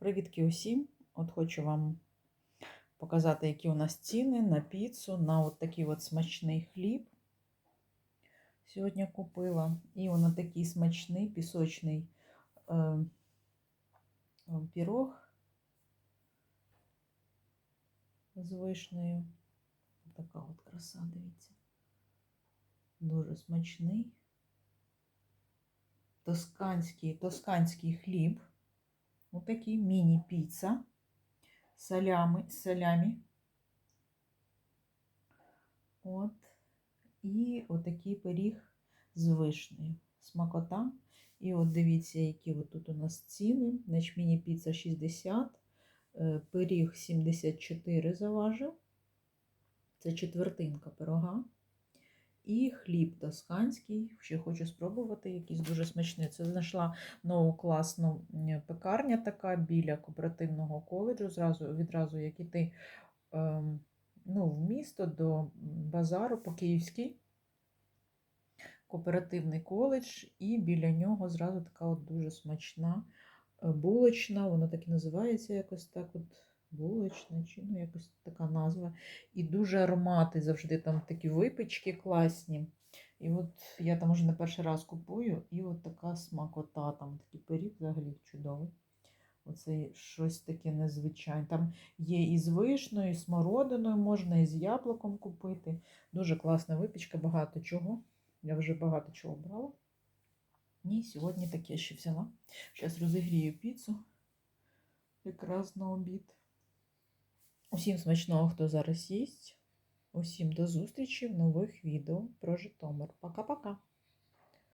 Привітки усім! От хочу вам показати, які у нас ціни на піцу, на от такий от смачний хліб. Сьогодні купила. І он такий смачний пісочний е, пірог з вишнею. Така от краса, дивіться. Дуже смачний. Тосканський, тосканський хліб. Отакий міні-піца з солями. От. І отакий пиріг з вишнею. Смакота. І от дивіться, які от тут у нас ціни. Значить, міні-піца 60, е, пиріг 74 заважив. Це четвертинка пирога. І хліб тосканський. Ще хочу спробувати якийсь дуже смачний. Це знайшла нову класну пекарня така біля кооперативного коледжу. Зразу, відразу як іти ем, ну, в місто до базару по Київській. Кооперативний коледж, і біля нього зразу така от дуже смачна булочна. Вона так і називається якось так. от булочна, чи ну якось така назва. І дуже аромати завжди там такі випічки класні. І от я там вже не перший раз купую, і от така смакота, там такий пиріг взагалі чудовий. Оце щось таке незвичайне. Там є і з вишнею, і смородиною, можна і з яблуком купити. Дуже класна випічка, багато чого. Я вже багато чого брала. І сьогодні таке ще взяла. Зараз розігрію піцу якраз на обід. Усім смачного, хто зараз їсть. Усім до зустрічі в нових відео про Житомир. Пока-пока!